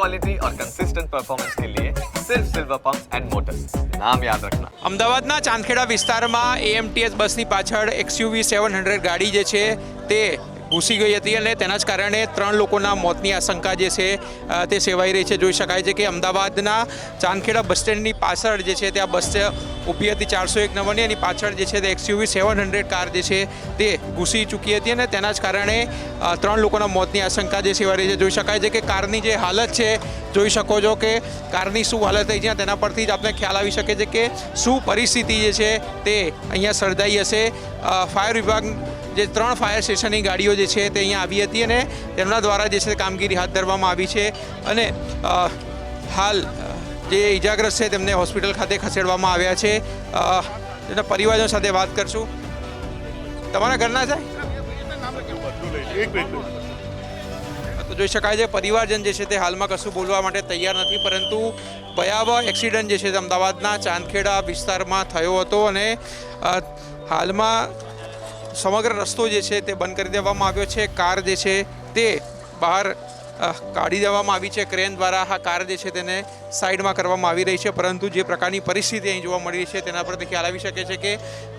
Quality और consistent performance के लिए सिर्फ सिल्वर पंप एंड मोटर्स नाम याद रखना અમદાવાદના ચાંદખેડા વિસ્તારમાં એએમટીએસ બસની પાછળ એક્સયુવી સેવન હંડ્રેડ ગાડી જે છે તે ઘૂસી ગઈ હતી અને તેના જ કારણે ત્રણ લોકોના મોતની આશંકા જે છે તે સેવાઈ રહી છે. જોઈ શકાય છે કે અમદાવાદના ચાંદખેડા બસ સ્ટેન્ડની પાછળ જે છે ત્યાં બસ ઊભી હતી ચારસો એક નંબરની. એની પાછળ જે છે, તે એક્સયુવી સેવન હંડ્રેડ કાર જે છે, તે ઘૂસી ચૂકી હતી અને તેના જ કારણે ત્રણ લોકોના મોતની આશંકા જે સેવાઈ રહી છે. જોઈ શકાય છે કે કારની જે હાલત છે, જોઈ શકો છો કે કારની શું હાલત થઈ છે તેના પરથી જ આપણે ખ્યાલ આવી શકે છે કે શું પરિસ્થિતિ જે છે, તે અહીંયા સર્જાઈ હશે. ફાયર વિભાગ જે ત્રણ ફાયર સ્ટેશનની ગાડીઓ જે છે તે અહીંયા આવી હતી અને તેમના દ્વારા જે છે કામગીરી હાથ ધરવામાં આવી છે અને હાલ જે ઇજાગ્રસ્ત છે તેમને હોસ્પિટલ ખાતે ખસેડવામાં આવ્યા છે. તેના પરિવારજનો સાથે વાત કરશું. તમારા ઘરના છે તો જોઈ શકાય છે પરિવારજન જે છે તે હાલમાં કશું બોલવા માટે તૈયાર નથી પરંતુ ભયાવહ એક્સિડન્ટ જે છે તે અમદાવાદના ચાંદખેડા વિસ્તારમાં થયો હતો અને હાલમાં સમગ્ર રસ્તો જે છે તે બંધ કરી દેવામાં આવ્યો છે. કાર જે છે તે બહાર કાઢી દેવામાં આવી છે. ક્રેન દ્વારા આ કાર જે છે તેને સાઈડમાં કરવામાં આવી રહી છે. પરંતુ જે પ્રકારની પરિસ્થિતિ અહીં જોવા મળી છે તેના પરથી ખ્યાલ આવી શકે છે કે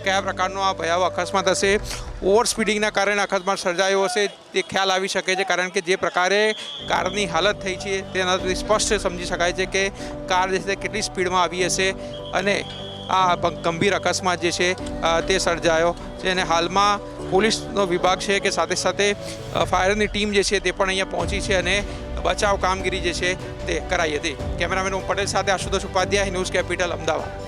કયા પ્રકારનો આ ભયાવહ અકસ્માત હશે. ઓવર સ્પીડિંગના કારણે અકસ્માત સર્જાયો હશે તે ખ્યાલ આવી શકે છે. કારણ કે જે પ્રકારે કારની હાલત થઈ છે તેનાથી સ્પષ્ટ સમજી શકાય છે કે કાર જે છે કેટલી સ્પીડમાં આવી હશે અને આ ગંભીર અકસ્માત જે છે તે સર્જાયો. છે અને હાલમાં પોલીસનો વિભાગ છે કે સાથે સાથે ફાયરની ટીમ જે છે તે પણ અહીંયા પહોંચી છે અને બચાવ કામગીરી જે છે તે કરાઈ હતી. કેમેરામેન ઓમ પટેલ સાથે આશુતોષ ઉપાધ્યાય, ન્યૂઝ કેપિટલ, અમદાવાદ.